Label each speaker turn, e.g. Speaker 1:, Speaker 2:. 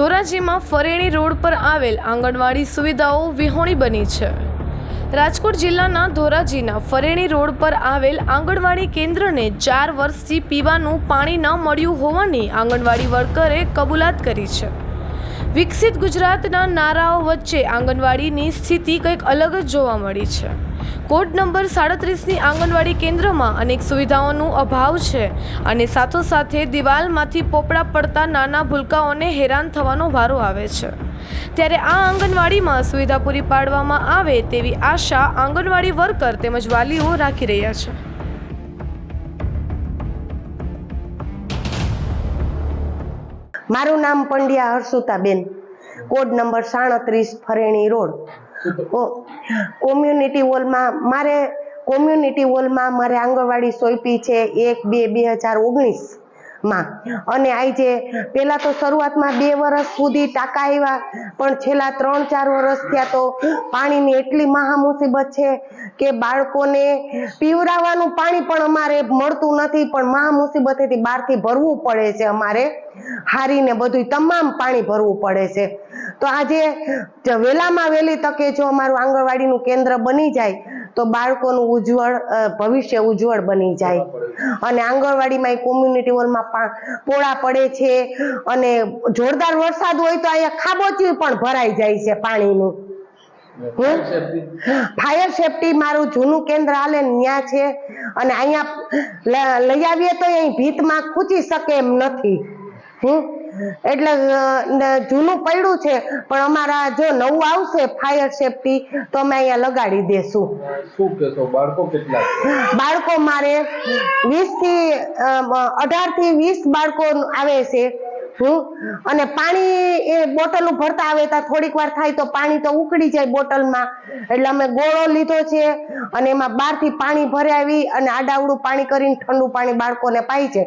Speaker 1: ધોરાજીમાં Fareni road પર આવેલ આંગણવાડી સુવિધાઓ વિહોણી બની છે. રાજકોટ જિલ્લાના ધોરાજીના ફરેણી રોડ પર આવેલ આંગણવાડી કેન્દ્રને ચાર વર્ષથી પીવાનું પાણી ન મળ્યું હોવાની આંગણવાડી વર્કરે કબૂલાત કરી છે. વિકસિત ગુજરાતના નારાઓ વચ્ચે આંગણવાડીની સ્થિતિ કંઈક અલગ જ જોવા મળી છે. કોડ નંબર સાડત્રીસની આંગણવાડી કેન્દ્રમાં અનેક સુવિધાઓનું અભાવ છે અને સાથોસાથે દિવાલમાંથી પોપડા પડતા નાના ભૂલકાઓને હેરાન થવાનો વારો આવે છે. ત્યારે આ આંગણવાડીમાં સુવિધા પૂરી પાડવામાં આવે તેવી આશા આંગણવાડી વર્કર તેમજ વાલીઓ રાખી રહ્યા છે.
Speaker 2: મારું નામ પંડ્યા હર્ષુતાબેન. કોડ નંબર સાડત્રીસ ફરેણી રોડ. કોમ્યુનિટી હોલમાં મારે, કોમ્યુનિટી હોલમાં મારે આંગણવાડી સોંપી છે એક બે બે હજાર ઓગણીસ. માં. અને આજે પહેલા તો શરૂઆતમાં બે વર્ષ સુધી ટાંકા આવ્યા પણ છેલ્લા ત્રણ ચાર વર્ષ થયા તો પાણીની એટલી મહા મુસીબત છે કે બાળકોને પીવરાવાનું પાણી પણ અમારે મળતું નથી, પણ મહા મુસીબતેથી બહારથી ભરવું પડે છે અમારે. હારીને બધું તમામ પાણી ભરવું પડે છે. તો આજે જ વહેલામાં વહેલી તકે જો અમારું આંગણવાડીનું કેન્દ્ર બની જાય તો બાળકોનું ઉજ્જવળ ભવિષ્ય ઉજ્જવળ બની જાય. અને આંગણવાડીમાં કોમ્યુનિટી હોલમાં પોળા પડે છે અને જોરદાર વરસાદ હોય તો અહીંયા ખાબોચી પણ ભરાઈ જાય છે પાણીનું. ફાયર સેફટી મારું જૂનું કેન્દ્ર હાલે ન્યા છે. અને અહીંયા લઈ આવીએ તો અહીં ભીતમાં ખૂચી શકે એમ નથી. હમ? એટલે જૂનું પડ્યું છે પણ અમારા જો નવું આવશે ફાયર સેફટી તો અમે અહીંયા લગાડી દેશું.
Speaker 3: શું કહેશો બાળકો કેટલા
Speaker 2: બાળકો મારે વીસથી અઢારથી વીસ બાળકો આવે છે. અને પાણી એ બોટલ ભરતા આવે ત્યાં થોડીક વાર થાય તો પાણી તો ઉકળી જાય બોટલમાં. એટલે અમે ગોળો લીધો છે અને એમાં બહારથી પાણી ભરાવી અને આડાવડું પાણી કરીને ઠંડુ પાણી બાળકોને પાય છે.